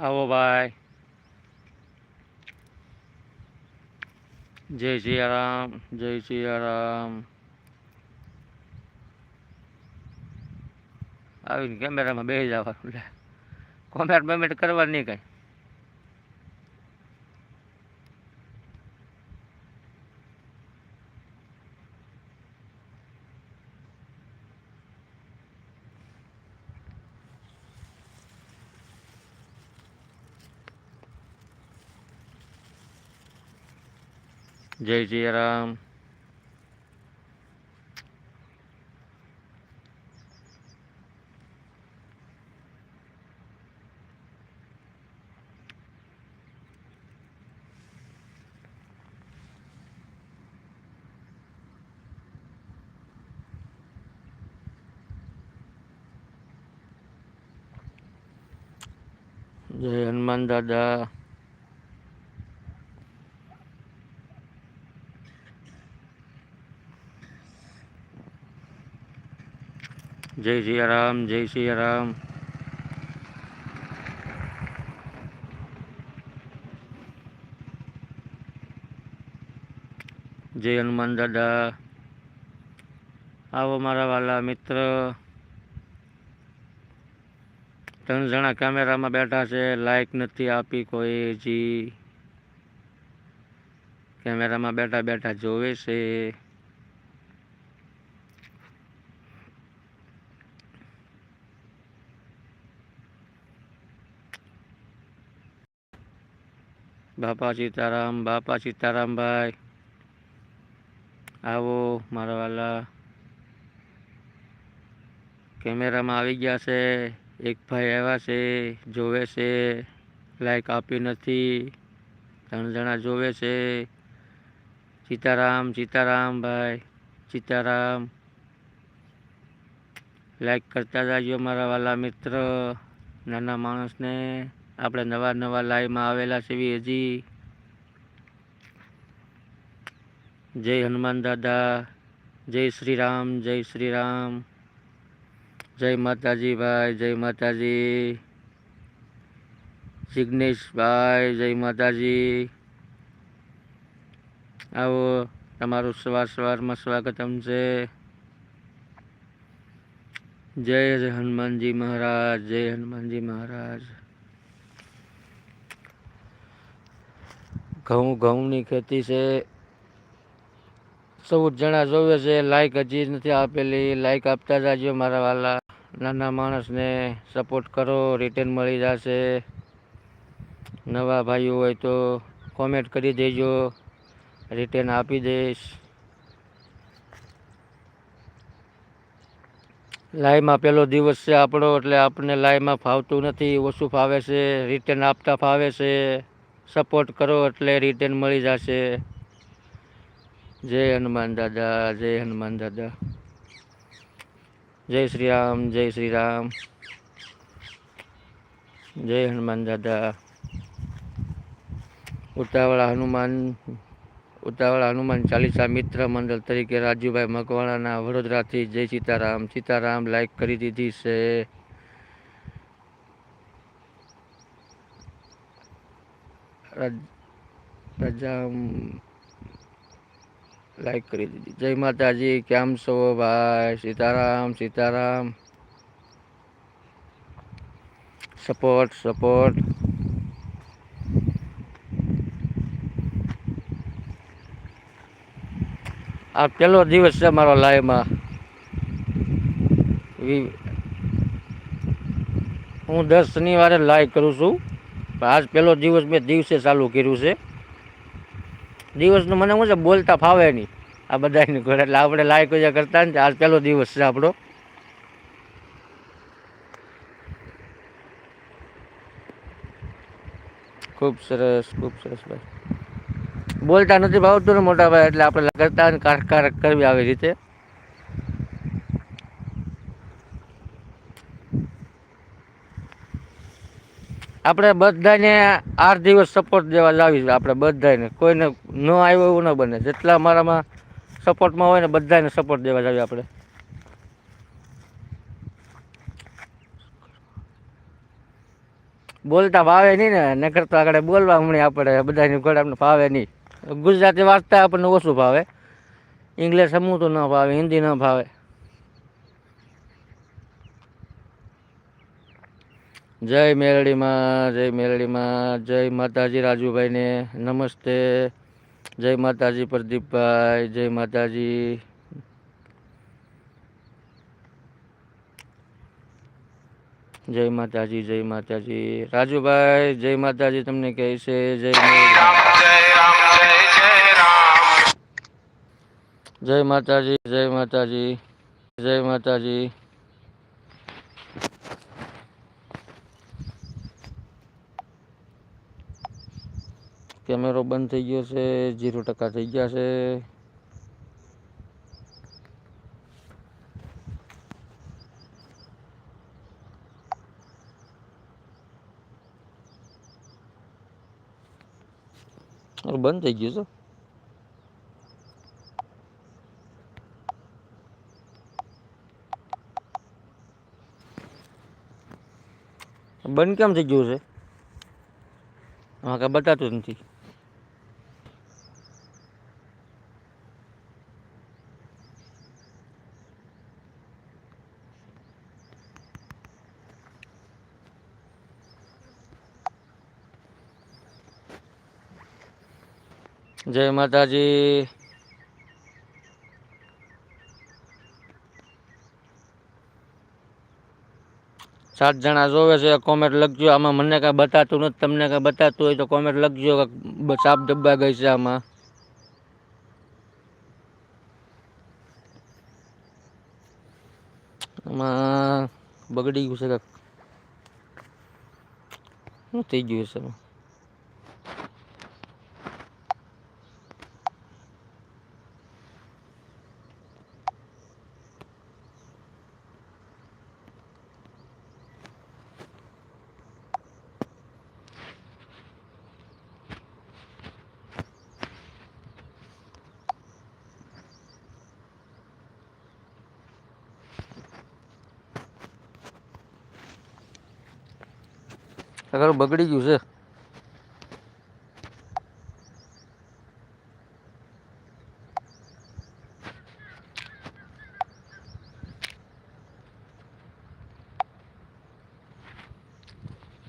આવો ભાઈ. જય સિયારામ જય સિયારામ. આવીને કેમેરામાં બે જવાનું કોમેન્ટ બમેન્ટ કરવાની નહીં કાંઈ. જય સિયારામ જય હનુમાન દાદા જય સિયારામ જય સિયારામ જય હનુમાન દાદા. આવો મારા વાલા મિત્ર. ત્રણ જણા કેમેરામાં બેઠા છે લાઈક નથી આપી કોઈ જી કેમેરામાં બેઠા બેઠા જોવે છે. બાપા સીતારામ, બાપા સીતારામભાઈ. આવો, મારા વાલા. કેમેરામાં આવી ગયા છે. એક ભાઈ આવ્યા છે, જોવે છે. લાઈક આપી નથી. ત્રણ જણા જોવે છે. સીતારામ સીતારામ ભાઈ સીતારામ. લાઈક કરતા જાજો, મારા વાલા મિત્ર. નાના માણસને. આપણે નવા નવા લાઈવમાં આવેલા છે હજી. જય હનુમાન દાદા, જય શ્રી રામ, જય શ્રી રામ. જય માતાજી ભાઈ, જય માતાજી. જિગ્નેશભાઈ, જય માતાજી. આવો, તમારું સવાર સવારમાં સ્વાગતમ છે. જય હનુમાનજી મહારાજ, જય હનુમાનજી મહારાજ. ઘઉં, ઘઉંની ખેતી છે. ચૌદ જણા જોવે છે લાઈક હજી નથી આપેલી લાઈક આપતા જાજો મારા વાલા. નાના માણસને સપોર્ટ કરો રિટર્ન મળી જશે. નવા ભાઈઓ હોય તો કોમેન્ટ કરી દેજો રિટર્ન આપી દઈશ. લાઈમાં પહેલો દિવસ છે આપણો, એટલે આપણને લાઈમાં ફાવતું નથી, ઓછું ફાવે છે રિટર્ન આપતા ફાવે છે. સપોર્ટ કરો એટલે રિટર્ન મળી જશે. જય હનુમાન દાદા, જય હનુમાન દાદા. જય શ્રી રામ, જય શ્રી રામ. જય હનુમાન દાદા. ઉતાવળા હનુમાન ઉતાવળા હનુમાન ચાલીસા મિત્ર મંડળ તરીકે રાજુભાઈ મકવાણાના વડોદરાથી જય સીતારામ. સીતારામ લાઈક કરી દીધી છે. રજ- લાઈક કરી દીધી. જય માતાજી, કેમ છો ભાઈ? સીતારામ સીતારામ. સપોર્ટ સપોર્ટ આ પહેલો દિવસ છે મારો લાઈવમાં. હું દર શનિવારે લાઈવ કરું છું. આજ પહેલો દિવસ મેં દિવસે ચાલુ કર્યું છે. દિવસનું મને શું છે બોલતા ફાવે નહીં. આ બધાની ઘરે, એટલે આપણે લાયક જે કરતા ને આજ પહેલો દિવસ છે આપણો. ખૂબ સરસ ખૂબ સરસ ભાઈ. બોલતા નથી ભાવતું ને મોટા ભાઈ, એટલે આપણે કરતા કારક કાર કરવી આવી રીતે. આપણે બધાને આઠ દિવસ સપોર્ટ દેવા લાવી આપણે બધાને. કોઈને ન આવ્યો એવું ન બને. જેટલા મારામાં સપોર્ટમાં હોય ને બધાને સપોર્ટ દેવા લાવીએ આપણે. બોલતા ફાવે નહીં ને, નકર તો આગળ બોલવા હમણાં આપણે બધાની ઘર આપણે ફાવે નહીં. ગુજરાતી વાંચતા આપણને ઓછું ભાવે. ઇંગ્લિશ સમૂહ તો ન ફાવે હિન્દી ન ફાવે જય મેલડીમાં જય મેલડીમાં જય માતાજી રાજુભાઈને, નમસ્તે. જય માતાજી પ્રદીપભાઈ, જય માતાજી. જય માતાજી જય માતાજી. રાજુભાઈ, જય માતાજી તમને કહે છે, જય જય માતાજી જય માતાજી જય માતાજી. કેમેરો બંધ થઈ ગયો છે જીરો ટકા થઈ ગયા છે. હવે બંધ થઈ ગયું છે. બંધ કેમ થઈ ગયું છે? હા કાંઈ બતાતું જ નથી. જય માતાજી. સાત જણા જોવે છે કોમેન્ટ લખજો. આમાં મને કાંઈ બતાતું નથી. તમને કાંઈ બતાતું હોય તો કોમેન્ટ લખજો સાપ ડબ્બા ગઈ છે આમાં. આમાં બગડી ગયું છે કાંઈક. શું થઈ ગયું છે આમાં? આગળ બગડી ગયું છે.